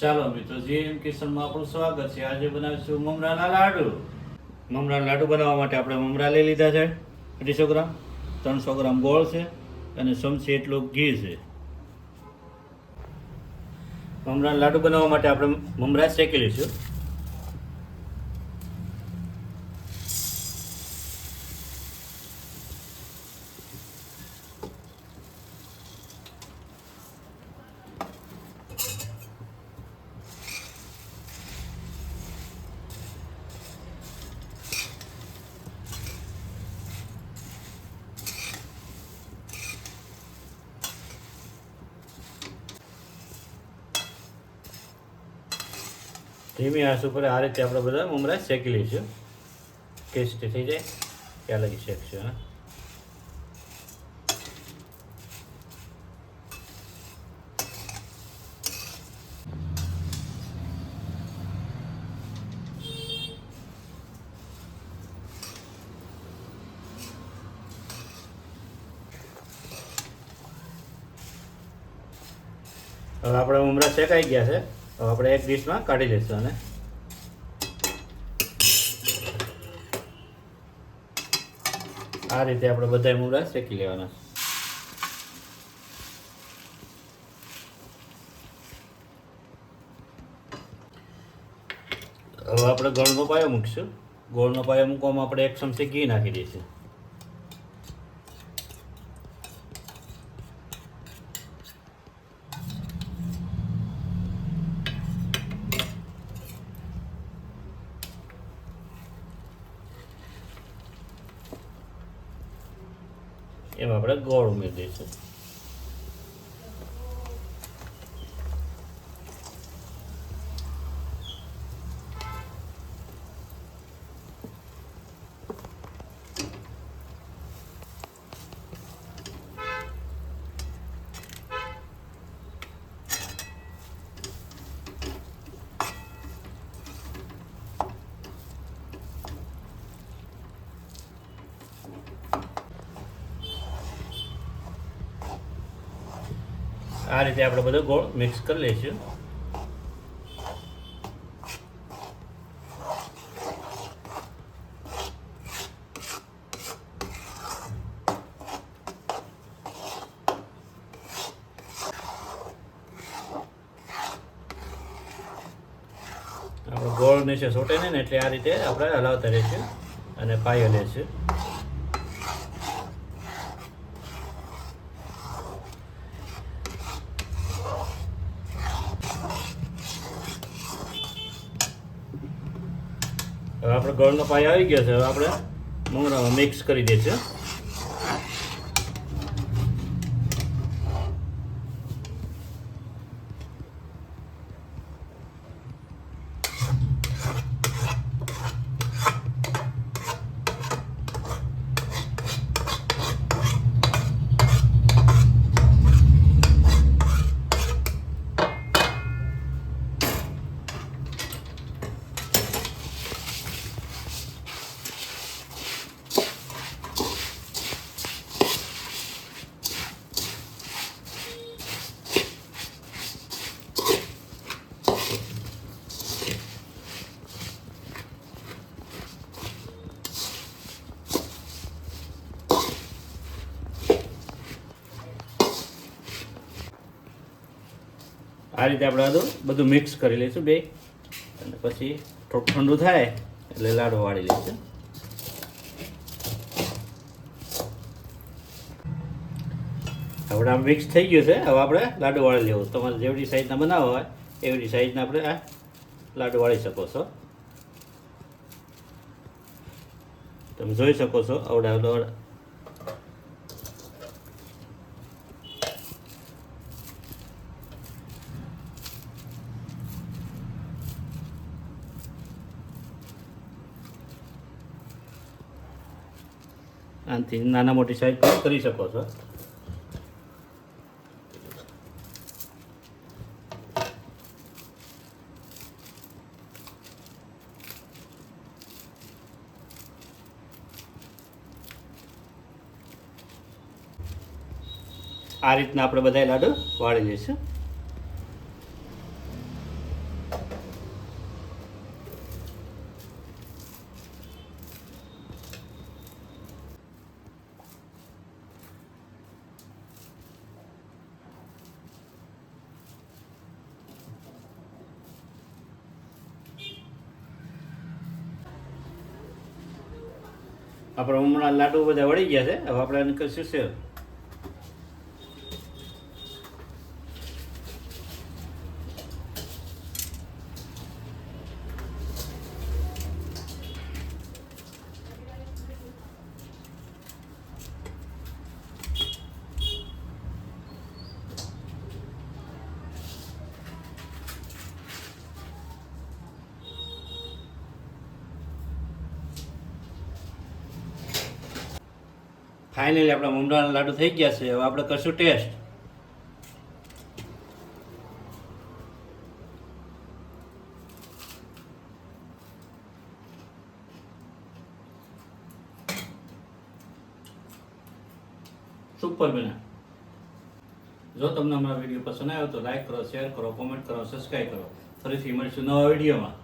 ચાલો મિત્રો જીએમ કિશનમાં આપણું સ્વાગત છે. આજે બનાવીશું મમરાના લાડુ. મમરાના લાડુ બનાવવા માટે આપણે મમરા લઈ લીધા છે. અઢીસો ગ્રામ, ત્રણસો ગ્રામ ગોળ છે અને ચમચી એટલું ઘી છે. મમરાના લાડુ બનાવવા માટે આપણે મમરા શેકી લઈશું ધીમી આંસ ઉપર આ રીતે આપણે બધા મમરા શેકી લઈશું. ટેસ્ટી થઈ જાય. ત્યાં લગી શેકશું, હા. હવે આપણે મમરા શેકાઈ ગયા છે. હવે આપણે એક ડીશમાં કાઢી લઈશું અને આ રીતે આપણે બધા મૂળા શેકી લેવાના. હવે આપણે ગોળનો પાયો મૂકીશું. ગોળનો પાયો મૂકવામાં આપણે એક ચમચી ઘી નાખી દઈશું. એમાં આપણે ગોળ ઉમેરી દઈશું આ રીતે આપણે બધો ગોળ મિક્સ કરી લઈશું. આપણો ગોળ નીચે સોટે ને એટલે આ રીતે આપણે હલાવતા રહીશું અને પાયો લઈશું હવે આપણે ગળનો પાય આવી ગયો છે. હવે આપણે મમરામાં મિક્સ કરી દઈશું આ રીતે આપણે બધું બધું મિક્સ કરી લઈશું બે. અને પછી થોડું ઠંડુ થાય એટલે લાડુ વાળી લઈશું. આપણે આમ મિક્સ થઈ ગયું છે. હવે આપણે લાડુ વાળી લેવું. તમારે જેવડી સાઈઝના બનાવવા હોય, એવડી સાઈઝના આપણે આ લાડુ વાળી શકો છો. તમે જોઈ શકો છો. આવડા આનાથી નાના મોટી સાઈઝ પણ કરી શકો છો. આ રીતના આપણે બધા લાડુ વાળી લઈશું. આપણે હમણાં લાડુ બધા વળી ગયા છે. હવે આપણે એને કશું છે ફાઇનલી આપણા મમરાના લાડુ થઈ ગયા છે. હવે આપણે કરશું ટેસ્ટ. સુપર બન્યા જો તમને અમારો વીડિયો પસંદ આવ્યો તો લાઈક કરો શેર કરો કોમેન્ટ કરો સબસ્ક્રાઈબ કરો. ફરીથી મળીશું નવા વિડીયોમાં.